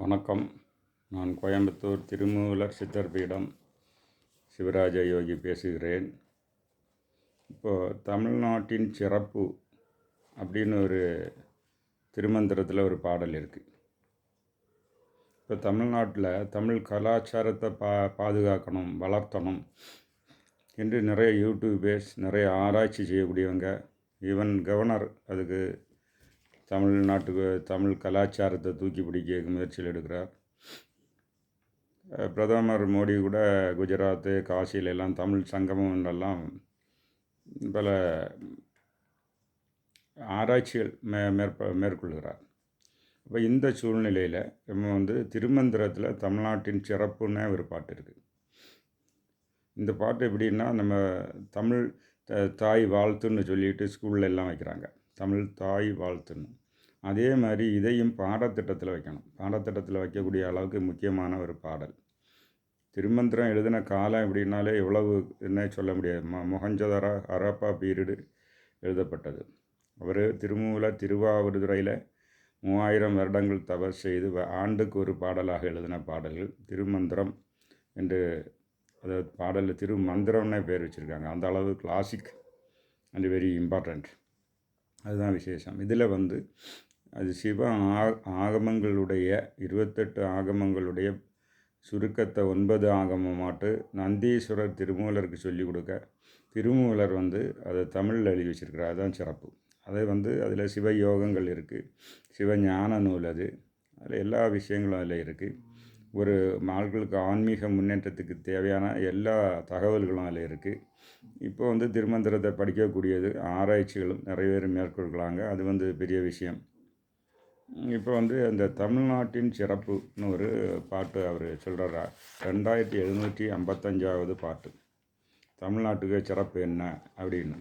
வணக்கம். நான் கோயம்புத்தூர் திருமூலர் சித்தர் பீடம் சிவராஜ யோகி பேசுகிறேன். இப்போது தமிழ்நாட்டின் சிறப்பு அப்படின்னு ஒரு திருமந்திரத்தில் ஒரு பாடல் இருக்குது இப்போ தமிழ்நாட்டில் தமிழ் கலாச்சாரத்தை பா பாதுகாக்கணும் வளர்த்தணும் என்று நிறைய யூடியூபர்ஸ் நிறைய ஆராய்ச்சி செய்யக்கூடியவங்க. ஈவன் கவர்னர் அதுக்கு தமிழ்நாட்டுக்கு தமிழ் கலாச்சாரத்தை தூக்கி பிடிக்க முயற்சியில் எடுக்கிறார். பிரதமர் மோடி கூட குஜராத்து காசியில எல்லாம் தமிழ் சங்கமம் பல ஆராய்ச்சிகள் மே மேற்ப மேற்கொள்கிறார். இப்போ இந்த சூழ்நிலையில் நம்ம வந்து திருமந்திரத்தில் தமிழ்நாட்டின் சிறப்புன்னு ஒரு பாட்டு இருக்குது இந்த பாட்டு எப்படின்னா நம்ம தமிழ் த- தாய் வாழ்த்துன்னு சொல்லிட்டு ஸ்கூல்ல எல்லாம் வைக்கிறாங்க. தமிழ் தாய் வாழ்த்துன்னு. அதே மாதிரி இதையும் பாடத்திட்டத்தில் வைக்கணும். பாடத்திட்டத்தில் வைக்கக்கூடிய அளவுக்கு முக்கியமான ஒரு பாடல். திருமந்திரம் எழுதின காலம் அப்படின்னாலே எவ்வளவு என்ன சொல்ல முடியாது. ம மொஹஞ்சதரா ஹரப்பா பீரியடு எழுதப்பட்டது. அவர் திருமூல திருவாவூர்துறையில் மூவாயிரம் வருடங்கள் தவறு செய்து வ- ஆண்டுக்கு ஒரு பாடலாக எழுதின பாடல்கள் திருமந்திரம் என்று அதாவது பாடலில் திருமந்திரம்னே பேர் வச்சுருக்காங்க. அந்த அளவு கிளாசிக் அண்ட் வெரி இம்பார்ட்டண்ட் அதுதான் விசேஷம். இதில் வந்து அது சிவ ஆ ஆகமங்களுடைய இருபத்தெட்டு ஆகமங்களுடைய சுருக்கத்தை ஒன்பது ஆகமமாட்டு நந்தீஸ்வரர் திருமூலருக்கு சொல்லிக் கொடுக்க. திருமூலர் வந்து அதை தமிழில் எழுதி வச்சிருக்கிறார். அதுதான் சிறப்பு. அதை வந்து அதில் சிவ யோகங்கள் இருக்குது சிவ ஞான நூல் அது. அதில் எல்லா விஷயங்களும் அதில் இருக்குது ஒரு ஆள்களுக்கு ஆன்மீக முன்னேற்றத்துக்கு தேவையான எல்லா தகவல்களும் அதில் இருக்குது இப்போ வந்து திருமந்திரத்தை படிக்கக்கூடியது ஆராய்ச்சிகளும் நிறைய பேர் மேற்கொள்கிறாங்க. அது வந்து பெரிய விஷயம். இப்போ வந்து அந்த தமிழ்நாட்டின் சிறப்புன்னு ஒரு பாட்டு அவர் சொல்கிறாரா ரெண்டாயிரத்தி எழுநூற்றி ஐம்பத்தஞ்சாவது பாட்டு. தமிழ்நாட்டுக்கு சிறப்பு என்ன? அப்படின்னு.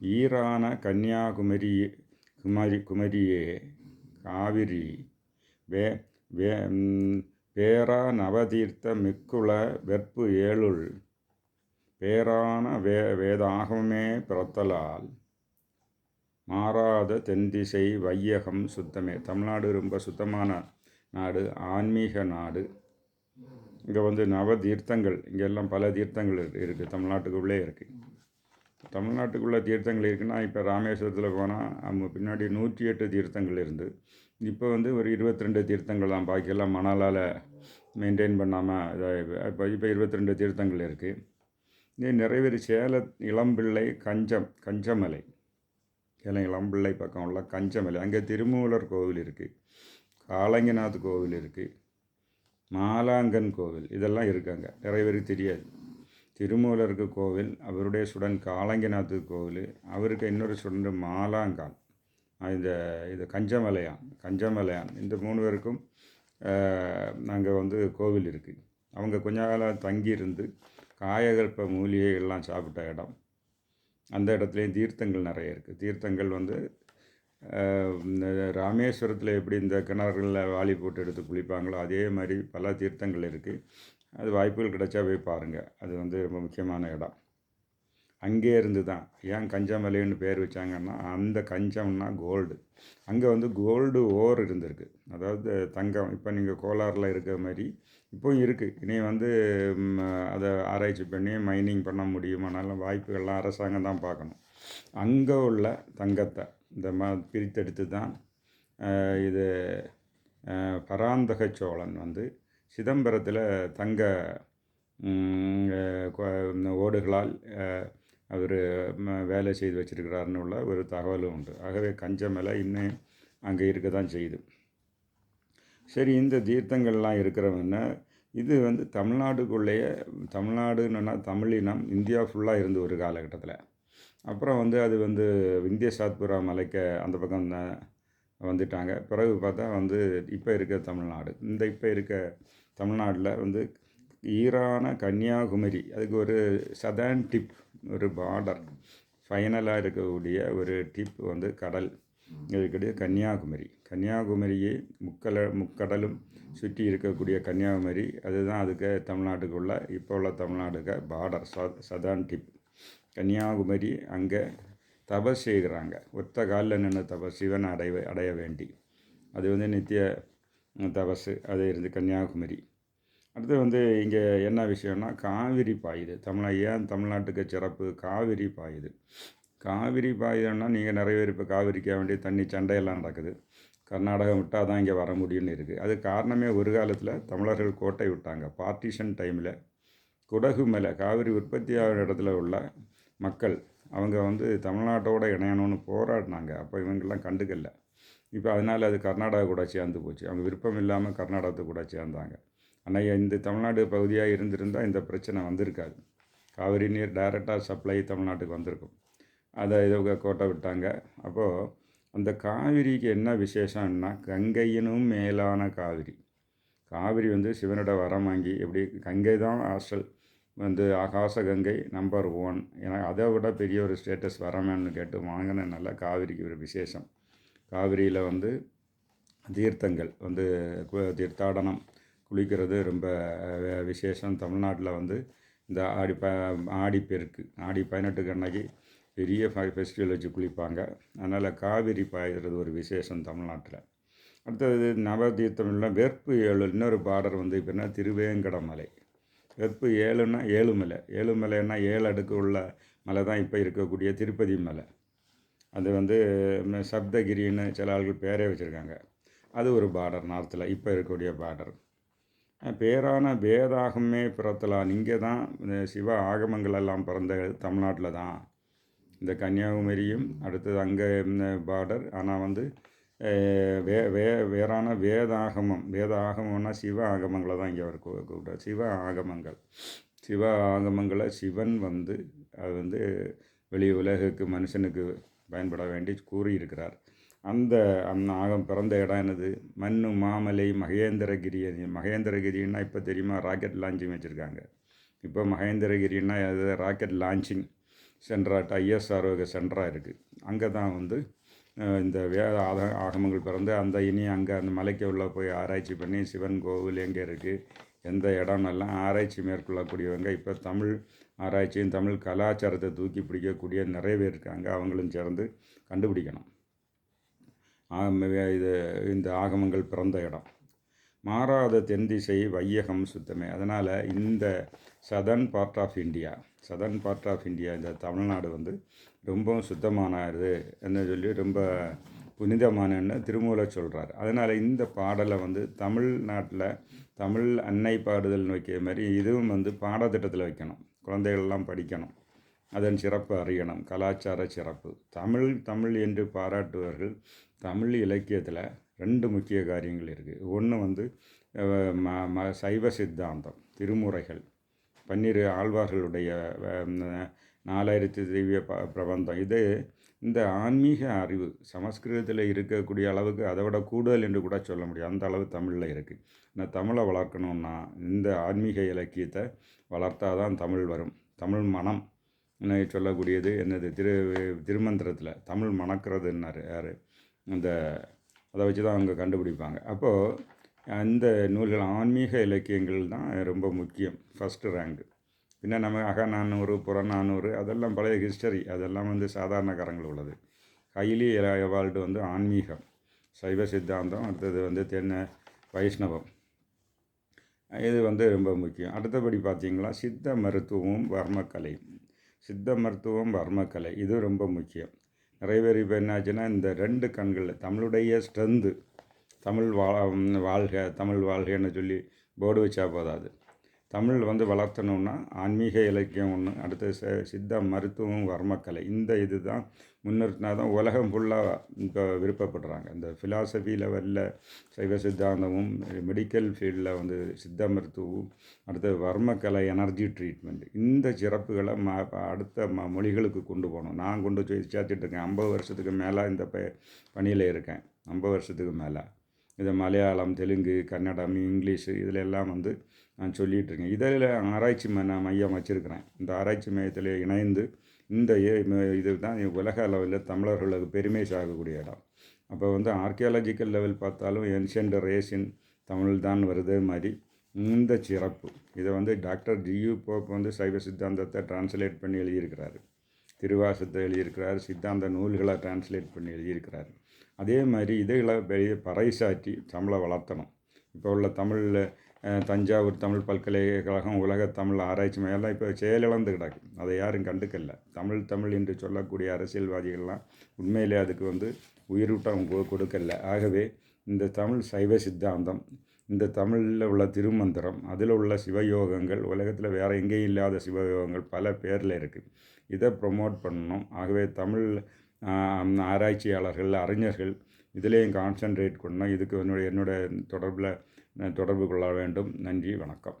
ஈரான கன்னியாகுமரி குமரி குமரியே காவிரி வே வே பேரா நவதீர்த்த மிக்குள வெற்பு ஏழுள். பேரான வே வேதாகமே பிறத்தலால் மாறாத தென்திசை வையகம் சுத்தமே. தமிழ்நாடு ரொம்ப சுத்தமான நாடு ஆன்மீக நாடு. இங்கே வந்து நவ தீர்த்தங்கள் இங்கெல்லாம் பல தீர்த்தங்கள் இருக்குது தமிழ்நாட்டுக்குள்ளே இருக்குது தமிழ்நாட்டுக்குள்ளே தீர்த்தங்கள் இருக்குன்னா இப்போ ராமேஸ்வரத்தில் போனால் அவங்க பின்னாடி நூற்றி எட்டு தீர்த்தங்கள் இருந்து இப்போ வந்து ஒரு இருபத்தி ரெண்டு தீர்த்தங்கள் தான் பாக்கியெல்லாம் மணலால் மெயின்டைன் பண்ணாமல் இதாக இப்போ இப்போ இருபத்தி ரெண்டு தீர்த்தங்கள் இருக்குது இதே நிறைய பேர் சேல இளம்பிள்ளை கஞ்சம் கஞ்சமலை. சேலம் இளம்பிள்ளை பக்கம் உள்ள கஞ்சமலை அங்கே திருமூலர் கோவில் இருக்குது காளங்கிநாத் கோவில் இருக்குது மாலாங்கன் கோவில். இதெல்லாம் இருக்காங்க நிறைய பேருக்கு தெரியாது. திருமூலருக்கு கோவில் அவருடைய சுடன் காளங்கிநாத்து கோவில் அவருக்கு இன்னொரு சுடன் மாலாங்கான் இந்த இது கஞ்சமலையான் கஞ்சமலையான். இந்த மூணு பேருக்கும் நாங்கள் வந்து கோவில் இருக்குது அவங்க கொஞ்ச காலம் தங்கியிருந்து காயகற்ப மூலிகைகள்லாம் சாப்பிட்ட இடம். அந்த இடத்துலையும் தீர்த்தங்கள் நிறைய இருக்குது தீர்த்தங்கள் வந்து இந்த ராமேஸ்வரத்தில் எப்படி இந்த கிணறுகளில் வாளி போட்டு எடுத்து குளிப்பாங்களோ அதே மாதிரி பல தீர்த்தங்கள் இருக்குது அது வாய்ப்புகள் கிடைச்சா போய் பாருங்கள் அது வந்து ரொம்ப முக்கியமான இடம். அங்கே இருந்து தான். ஏன் கஞ்சமலைன்னு பேர் வச்சாங்கன்னா அந்த கஞ்சம்னா கோல்டு. அங்கே வந்து கோல்டு ஓர் இருந்திருக்கு. அதாவது தங்கம் இப்போ நீங்கள் கோலாரில் இருக்கிற மாதிரி இப்போவும் இருக்குது இனி வந்து அதை ஆராய்ச்சி பண்ணி மைனிங் பண்ண முடியுமானாலும் வாய்ப்புகள்லாம் அரசாங்கம் தான் பார்க்கணும். அங்கே உள்ள தங்கத்தை இந்த ம பிரித்தெடுத்து தான் இது பராந்தக சோழன் வந்து சிதம்பரத்தில் தங்க ஓடுகளால் அவர் வேலை செய்து வச்சிருக்கிறாருன்னு உள்ள ஒரு தகவலும் உண்டு. ஆகவே கஞ்சமலை இன்னும் அங்கே இருக்க தான் செய்யுது. சரி இந்த தீர்த்தங்கள்லாம் இருக்கிறவன இது வந்து தமிழ்நாட்டுக்குள்ளேயே தமிழ்நாடுன்னா தமிழினம் இந்தியா ஃபுல்லாக இருந்து ஒரு காலகட்டத்தில். அப்புறம் வந்து அது வந்து இந்திய சாத்புரா மலைக்கு அந்த பக்கம் தான் வந்துட்டாங்க. பிறகு பார்த்தா வந்து இப்போ இருக்க தமிழ்நாடு. இந்த இப்போ இருக்க தமிழ்நாட்டில் வந்து ஈரான கன்னியாகுமரி அதுக்கு ஒரு சதர்ன் டிப் ஒரு பார்டர் ஃபைனலாக இருக்கக்கூடிய ஒரு டிப் வந்து கடல். இருக்கக்கூடிய கன்னியாகுமரி. கன்னியாகுமரியே முக்கல முக்கடலும் சுற்றி இருக்கக்கூடிய கன்னியாகுமரி அதுதான் அதுக்கு தமிழ்நாட்டுக்குள்ள இப்போ உள்ள தமிழ்நாடுக்கு பார்டர் சதான் டிப் கன்னியாகுமரி அங்கே தபஸ் செய்கிறாங்க. ஒத்த காலில் நின்று தபஸ் சிவன் அடைய அடைய வேண்டி. அது வந்து நித்திய தபஸு அது இருந்து கன்னியாகுமரி. அடுத்து வந்து இங்கே என்ன விஷயம்னா காவிரி பாயுது. தமிழ் ஏன் தமிழ்நாட்டுக்கு சிறப்பு? காவிரி பாயுது. காவிரி பாயுதுன்னா நீங்கள் நிறைய பேர் இப்போ காவிரிக்க வேண்டிய தண்ணி சண்டையெல்லாம் நடக்குது. கர்நாடகம் விட்டால் தான் இங்கே வர முடியும்னு இருக்குது அது காரணமே ஒரு காலத்தில் தமிழர்கள் கோட்டை விட்டாங்க. பார்ட்டிஷன் டைமில் குடகு மலை காவிரி உற்பத்தி ஆகிற இடத்துல உள்ள மக்கள் அவங்க வந்து தமிழ்நாட்டோட இணையணும்னு போராடினாங்க. அப்போ இவங்கெல்லாம் கண்டுக்கல. இப்போ அதனால் அது கர்நாடகா கூட சேர்ந்து போச்சு. அவங்க விருப்பம் இல்லாமல் கர்நாடகத்து கூட சேர்ந்தாங்க. ஆனால் இந்த தமிழ்நாடு பகுதியாக இருந்திருந்தால் இந்த பிரச்சனை வந்திருக்காது. காவிரி நீர் டைரெக்டாக சப்ளை தமிழ்நாட்டுக்கு வந்திருக்கும். அதை இதை கோட்டை விட்டாங்க. அப்போது அந்த காவிரிக்கு என்ன விசேஷம்னா கங்கையினும் மேலான காவிரி. காவிரி வந்து சிவனோட வரம் வாங்கி எப்படி கங்கை தான் ஆஸ்டல் வந்து ஆகாச கங்கை நம்பர் ஒன் ஏன்னா அதை விட பெரிய ஒரு ஸ்டேட்டஸ் வரமேன்னு கேட்டு வாங்கினனால காவிரிக்கு ஒரு விசேஷம். காவிரியில் வந்து தீர்த்தங்கள் வந்து தீர்த்தாடனம் குளிக்கிறது ரொம்ப விசேஷம். தமிழ்நாட்டில் வந்து இந்த ஆடி ப ஆடிப்பெருக்கு ஆடி பதினெட்டுக்கு அன்னைக்கு பெரிய ஃபெஸ்டிவல் வச்சு குளிப்பாங்க. அதனால் காவிரி பாய்கிறது ஒரு விசேஷம் தமிழ்நாட்டில். அடுத்தது நவதீர்த்தம் வெற்பு ஏழு இன்னொரு பார்டர் வந்து இப்போ என்ன? திருவேங்கடமலை வெற்பு ஏழுன்னா ஏழுமலை. ஏழுமலைன்னா ஏழு அடுக்கு உள்ள மலை தான் இப்போ இருக்கக்கூடிய திருப்பதி மலை. அது வந்து சப்தகிரின்னு சில ஆள்கள் பேரே வச்சுருக்காங்க. அது ஒரு பார்டர் நார்த்தில் இப்போ இருக்கக்கூடிய பார்டர் பேரான வேதாகமே பிறத்தலான். இங்கே தான் இந்த சிவ ஆகமங்கள் எல்லாம் பிறந்த தமிழ்நாட்டில் தான். இந்த கன்னியாகுமரியும் அடுத்தது அங்கே பார்டர் ஆனால் வந்து வே வே வேறான வேதாகமம். வேத ஆகமம்னா சிவ ஆகமங்களை தான் இங்கே அவர் கூப்பிட்டார் சிவ ஆகமங்கள். சிவ ஆகமங்களை சிவன் வந்து அது வந்து வெளி உலகுக்கு மனுஷனுக்கு பயன்பட வேண்டி கூறியிருக்கிறார். அந்த அந்த ஆகம் பிறந்த இடம் என்னது? மண்ணு மாமலை மகேந்திரகிரி மகேந்திரகிரின்னா இப்போ தெரியுமா? ராக்கெட் லான்ச்சிங் வச்சுருக்காங்க. இப்போ மகேந்திரகிரின்னா அது ராக்கெட் லான்ச்சிங் சென்ட்ராட் ஐஎஸ்ஆர்ஓ சென்டராக இருக்குது அங்கே தான் வந்து இந்த வேத ஆத ஆகமங்கள் பிறந்து அந்த இனி அங்கே அந்த மலைக்கு உள்ள போய் ஆராய்ச்சி பண்ணி சிவன் கோவில் எங்கே இருக்குது எந்த இடம்னெல்லாம் ஆராய்ச்சி மேற்கொள்ளக்கூடியவங்க இப்போ தமிழ் ஆராய்ச்சியும் தமிழ் கலாச்சாரத்தை தூக்கி பிடிக்கக்கூடிய நிறைய பேர் இருக்காங்க. அவங்களும் சேர்ந்து கண்டுபிடிக்கணும். இது இந்த ஆகமங்கள் பிறந்த இடம். மாறாத தென் திசை வையகம் சுத்தமே. அதனால் இந்த southern part of India southern part of India இந்த தமிழ்நாடு வந்து ரொம்பவும் சுத்தமானது என்று சொல்லி ரொம்ப புனிதமானன்னு திருமூலை சொல்கிறார் அதனால் இந்த பாடலை வந்து தமிழ்நாட்டில் தமிழ் அன்னை பாடுதல்னு வைக்கிற மாதிரி இதுவும் வந்து பாடத்திட்டத்தில் வைக்கணும். குழந்தைகள்லாம் படிக்கணும். அதன் சிறப்பு அறியணும். கலாச்சார சிறப்பு. தமிழ் தமிழ் என்று பாராட்டுவார்கள் தமிழ் இலக்கியத்தில் ரெண்டு முக்கிய காரியங்கள் இருக்குது ஒன்று வந்து ம ம சைவ சித்தாந்தம் திருமுறைகள். பன்னிரு ஆழ்வார்களுடைய நாலாயிரத்து நாலாயிரத்தி திவ்ய ப பிரபந்தம். இது இந்த ஆன்மீக அறிவு சமஸ்கிருதத்தில் இருக்கக்கூடிய அளவுக்கு அதை விட கூடுதல் என்று கூட சொல்ல முடியும். அந்த அளவு தமிழில் இருக்குது இந்த தமிழை வளர்க்கணுன்னா இந்த ஆன்மீக இலக்கியத்தை வளர்த்தா தான் தமிழ் வரும். தமிழ் மனம் சொல்லக்கூடியது என்னது? திரு திருமந்திரத்தில் தமிழ் மணக்கிறதுன்னாரு யார்? அந்த அதை வச்சு தான் அவங்க கண்டுபிடிப்பாங்க. அப்போது அந்த நூல்கள் ஆன்மீக இலக்கியங்கள் தான் ரொம்ப முக்கியம் ஃபஸ்ட்டு ரேங்கு பின்ன நம்ம அகநானூறு புறநானூறு அதெல்லாம் பழைய ஹிஸ்டரி அதெல்லாம் வந்து சாதாரணக்காரங்கள் உள்ளது. ஹைலி எவால்டு வந்து ஆன்மீகம். சைவ சித்தாந்தம் அடுத்தது வந்து தென்ன வைஷ்ணவம். இது வந்து ரொம்ப முக்கியம். அடுத்தபடி பார்த்தீங்களா சித்த மருத்துவமும் வர்மக்கலை. சித்த மருத்துவம் வர்மக்கலை இது ரொம்ப முக்கியம். நிறைவேறி இப்போ என்னாச்சுன்னா இந்த ரெண்டு கண்களில் தமிழுடைய ஸ்ட்ரென்த்து தமிழ் வா வாழ்க தமிழ் வாழ்கன்னு சொல்லி போர்டு வச்சா போதாது. தமிழ் வந்து வளர்த்தணும்னா ஆன்மீக இலக்கியம் ஒன்று அடுத்து ச சித்த மருத்துவம் வர்மக்கலை இந்த இது தான் முன்னிறுத்தினா தான் உலகம் ஃபுல்லாக இப்போ விருப்பப்படுறாங்க. இந்த ஃபிலாசபி லெவலில் சைவ சித்தாந்தமும் மெடிக்கல் ஃபீல்டில் வந்து சித்த மருத்துவம் அடுத்து வர்மக்கலை எனர்ஜி ட்ரீட்மெண்ட் இந்த சிறப்புகளை ம அடுத்த ம மொழிகளுக்கு கொண்டு போகணும். நான் கொண்டு போய் சேர்த்துட்டு இருக்கேன். ஐம்பது வருஷத்துக்கு மேலே இந்த ப பணியில் இருக்கேன். ஐம்பது வருஷத்துக்கு மேலே. இது மலையாளம் தெலுங்கு கன்னடம் இங்கிலீஷு இதில் எல்லாம் வந்து நான் சொல்லிகிட்ருக்கேன். இதில் ஆராய்ச்சி நான் மையம் வச்சுருக்கிறேன். இந்த ஆராய்ச்சி மையத்தில் இணைந்து இந்த இது தான் உலக அளவில் தமிழர்களுக்கு பெருமை சாகக்கூடிய இடம். அப்போ வந்து ஆர்கியாலஜிக்கல் லெவல் பார்த்தாலும் ஏன்ஷியன்ட் ரேஷின் தமிழ் தான் வருது மாதிரி இந்த சிறப்பு. இதை வந்து டாக்டர் ஜியு போப் வந்து சைவ சித்தாந்தத்தை டிரான்ஸ்லேட் பண்ணி எழுதியிருக்கிறாரு. திருவாசத்தை எழுதியிருக்கிறார். சித்தாந்த நூல்களை டிரான்ஸ்லேட் பண்ணி எழுதியிருக்கிறார். அதே மாதிரி இதுகளை பெரிய பறைசாற்றி தமிழை வளர்த்தணும். இப்போ உள்ள தமிழில் தஞ்சாவூர் தமிழ் பல்கலைக்கழகம் உலக தமிழ் ஆராய்ச்சி மையம்லாம் இப்போ செயலிழந்து கிடக்கு. அதை யாரும் கண்டுக்கல. தமிழ் தமிழ் என்று சொல்லக்கூடிய அரசியல்வாதிகள்லாம் உண்மையிலே அதுக்கு வந்து உயிரூட்டம் கொ- கொடுக்கல. ஆகவே இந்த தமிழ் சைவ சித்தாந்தம் இந்த தமிழில் உள்ள திருமந்திரம் அதில் உள்ள சிவயோகங்கள் உலகத்தில் வேறு எங்கேயும் இல்லாத சிவயோகங்கள் பல பேரில் இருக்குது இதை ப்ரொமோட் பண்ணணும். ஆகவே தமிழ் ஆராய்ச்சியாளர்கள் அறிஞர்கள் இதிலேயும் கான்சென்ட்ரேட் பண்ணணும். இதுக்கு என்னுடைய என்னோட தொடர்பில் தொடர்பு கொள்ள வேண்டும். நன்றி வணக்கம்.